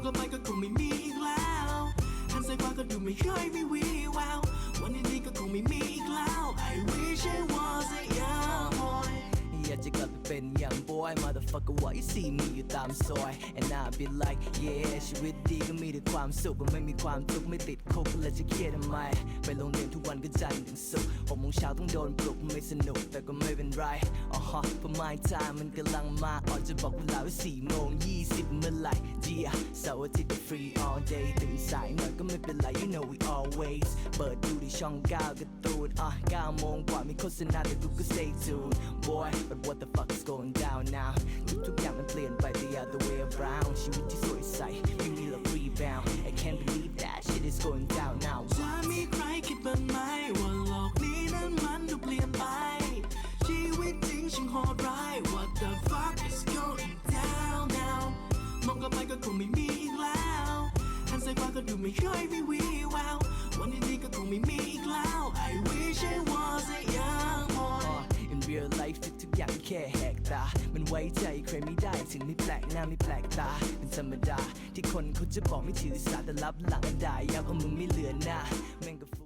งกลับไปก็คงไม่มีอีกแล้วหันซ้ายขวาก็ดูไม่เคยมีวีแวววันนี้ก็คงไม่มีอีกแล้ว I wish I was a young boy อยากจะกลับไปเป็นอย่าง boy motherfucker why you see me อยู่ตามซอย and I be like yeah ชีวิตดีก็มีแต่ความสุขมันไม่มีความทุกข์ไม่ติดคุกแล้วจะเครียดทำไม ไปโรงเรียนทุกวันก็จันทร์ถึงศุกร์หกโมงเช้าต้องโดนปลุกไม่สนุกแต่ก็ไม่เป็นไรอ๋อฮะเพราะ my time มันกำลังมาออนจะบอกเวลาว่าสี่โมงยี่สิบ เมื่อไหร่เจียเสาร์อาทิตย์ก็ free all day ตื่นสายหน่อยก็ไม่เป็นไร you know we always เปิดดูที่ช่อง9การ์ตูนอะ9โมงกว่ามีโฆษณาแต่กูก็ stay tuned boy but what the fuck is going down now ทุกทุกๆอย่างมันเปลี่ยนไป the other way around ชีวิตที่สวยใสไม่มีหรอก rebound I can't believe that shit is going down now จะมีใครคิดบ้างไหมว่าโลกนี้นั้นมันดูเปลี่ยนไปชีวิตจริงช่างโหดร้าย ไม่เคยมีวีแวววันนี้ก็คงไม่มีอีกแล้ว I wish I was a young boy in real life ทุกอย่างแค่แหกตา มันไว้ใจใครไม่ได้ถึงไม่แปลกหน้าไม่แปลกตา เป็นธรรมดา ที่คนเขาจะบอกไม่ถือสาแต่รับหลังได้ยับเอามึงไม่เหลือหน้าแม่งก็ฟู